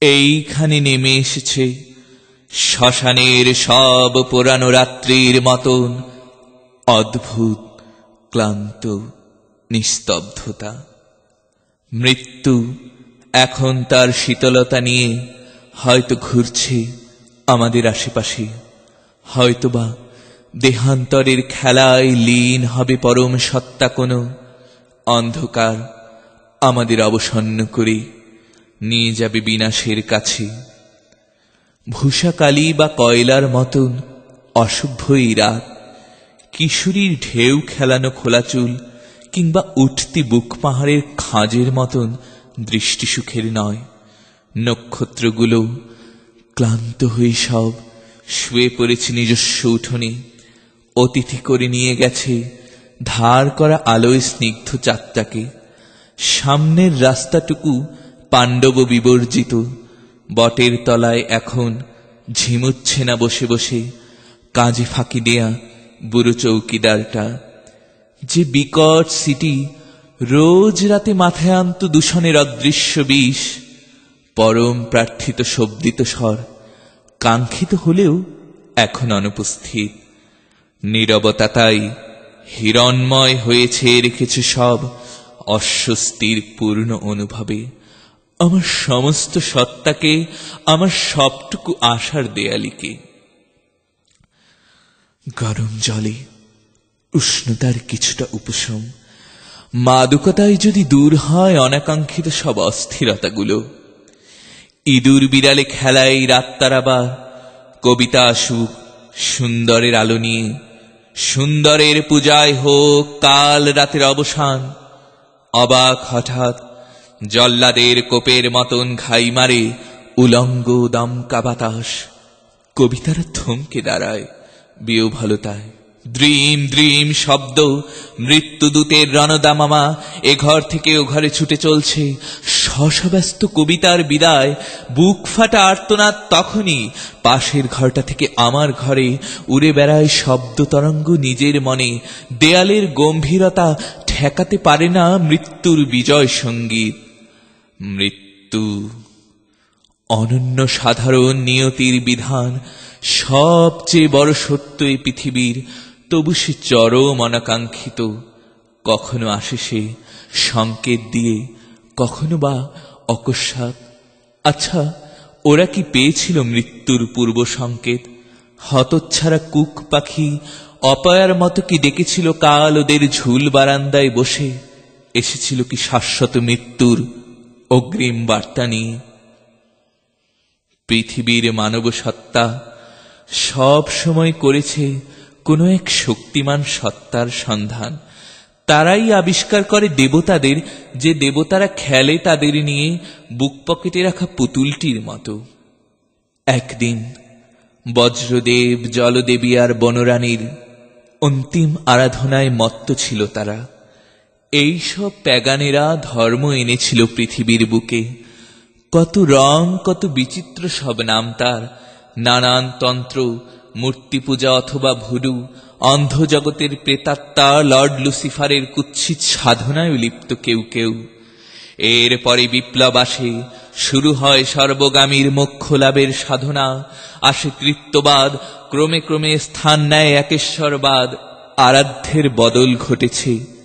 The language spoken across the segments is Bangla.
এইখানে নেমে এসেছে। শ্মশানের সব পুরানো রাত্রির মতন অদ্ভুত, ক্লান্ত, নিস্তব্ধতা। মৃত্যু এখন তার শীতলতা নিয়ে হয়তো ঘুরছে আমাদের আশেপাশে। হয়তোবা দেহান্তরের খেলায় লীন হবে পরম সত্তা কোনো অন্ধকার আমাদের অবসন্ন করে। নিয়ে যাবে বিনাশের কাছে। ভূষাকালী বা কয়লার মতন অশুভ রাত। কিশোরীর ঢেউ খেলানো খোলা চুল কিংবা উঠতি বুক পাহাড়ের খাঁজের মতন দৃষ্টিসুখের নয়। নক্ষত্রগুলো ক্লান্ত হয়ে সব শুয়ে পড়েছে নিজস্ব উঠোনে। অতিথি করে নিয়ে গেছে ধার করা আলোয় স্নিগ্ধ চাঁদটাকে। সামনের রাস্তাটুকু পাণ্ডব বিবর্জিত। বটের তলায় এখন ঝিমুচ্ছে না বসে বসে। কাজে ফাঁকি দেয়া বুড়ো চৌকিদারটা। যে বিকট সিটি রোজ রাতে মাথায় আনত দূষণের অদৃশ্য বিষ। পরম প্রার্থিত শব্দিত স্বর কাঙ্ক্ষিত হলেও এখন অনুপস্থিত। নীরবতা তাই হিরণময় হয়েছে রেখেছে সব অস্বস্তির পূর্ণ অনুভবে। আমার সমস্ত সত্তাকে, আমার সবটুকু আশার দেয়ালিকে। গরম জলে উষ্ণতার কিছুটা উপশম মাদকতায় যদি দূর হয় অনাকাঙ্ক্ষিত সব অস্থিরতাগুলো। ইঁদুর বিড়ালে খেলায় রাত্তারা বা কবিতা আসুক সুন্দরের আলো নিয়ে, সুন্দরের পূজায় হোক কাল রাতের অবসান, অবাক হঠাৎ জল্লাদের কোপের মতন ঘাই মারে উলঙ্গ দমকা বাতাস কবিতারা থমকে দাঁড়ায় বিয়োভালতায় দ্রিম দ্রিম শব্দ মৃত্যুদূতের রণদামামা, এ ঘর থেকে ও ঘরে ছুটে চলছে। শশব্যস্ত কবিতার বিদায়, বুক ফাটা আর্তনাদ তখনই পাশের ঘরটা থেকে আমার ঘরে উড়ে বেড়ায় শব্দ তরঙ্গ নিজের মনে। দেয়ালের গম্ভীরতা ঠেকাতে পারে না মৃত্যুর বিজয় সংগীত। মৃত্যু। অনন্য সাধারণ নিয়তির বিধান, সবচেয়ে বড় সত্য এই পৃথিবীর। তবু সে চরম অনাকাঙ্ক্ষিত। কখনো আসে সে সংকেত দিয়ে, কখনো বা অকস্মাৎ। আচ্ছা ওরা কি পেয়েছিল মৃত্যুর পূর্ব সংকেত? হতচ্ছাড়া কুক পাখি অপয়ার মতো কি ডেকেছিল কাল ওদের ঝুল বারান্দায় বসে? এসেছিল কি শাশ্বত মৃত্যুর অগ্রিম বার্তা নিয়ে। পৃথিবীর মানব সত্তা সব সময় করেছে কোনো এক শক্তিমান সত্তার সন্ধান। তারাই আবিষ্কার করে দেবতাদের, যে দেবতারা খেলে তাদের নিয়ে বুক পকেটে রাখা পুতুলটির মতো। একদিন বজ্রদেব, জলদেবী আর বনরানীর অন্তিম আরাধনায় মত্ত ছিল তারা। এইসব প্যাগানেরা ধর্ম এনেছিল পৃথিবীর বুকে। কত রং, কত বিচিত্র সব নাম তার। নানান তন্ত্র মূর্তি পূজা অথবা ভুডু অন্ধ জগতের প্রেতাত্মা, লর্ড লুসিফারের কুৎসিত সাধনায় লিপ্ত কেউ কেউ। এরপরে বিপ্লব আসে, শুরু হয় সর্বগামীর মোক্ষ লাভের সাধনা। আসে কৃত্যবাদ, ক্রমে ক্রমে স্থান নেয় একেশ্বরবাদ। আরাধ্যের বদল ঘটেছে।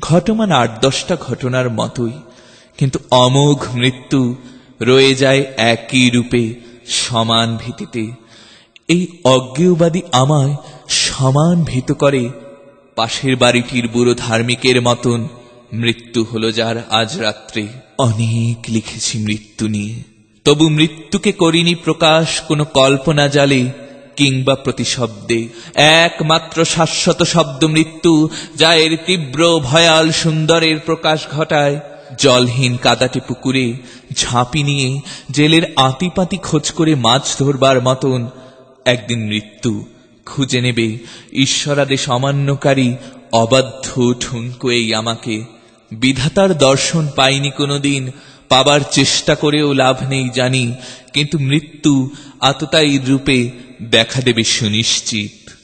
ঘটমান আট, দশটা ঘটনার মতোই। কিন্তু অমোঘ মৃত্যু রয়ে যায় একই রূপে, সমান ভীতিতে। এই অজ্ঞেয়বাদী আমায় সমান ভীত করে, পাশের বাড়িটির বুড়ো ধার্মিকের মতন মৃত্যু হলো যার আজ রাত্রে। অনেক লিখেছি মৃত্যু নিয়ে। তবু মৃত্যুকে করিনি প্রকাশ কোনো কল্পনা জালে কিংবা প্রতিশব্দে। একমাত্র শাশ্বত শব্দ মৃত্যু, যা এর তীব্র ভয়াল সুন্দরের প্রকাশ ঘটায়। জলহীন কাদাটি পুকুরে ঝাঁপি নিয়ে জেলের আতিপাতি খোঁজ করে মাছ ধরবার মতন একদিন মৃত্যু খুঁজে নেবে ঈশ্বরাদেশ অমান্যকারী অবাধ্য ঠুনকো এই আমাকে। বিধাতার দর্শন পাইনি কোনোদিন পাবার চেষ্টা করেও লাভ নেই জানি কিন্তু মৃত্যু আততায়ীর রূপে দেখা দেবে সুনিশ্চিত।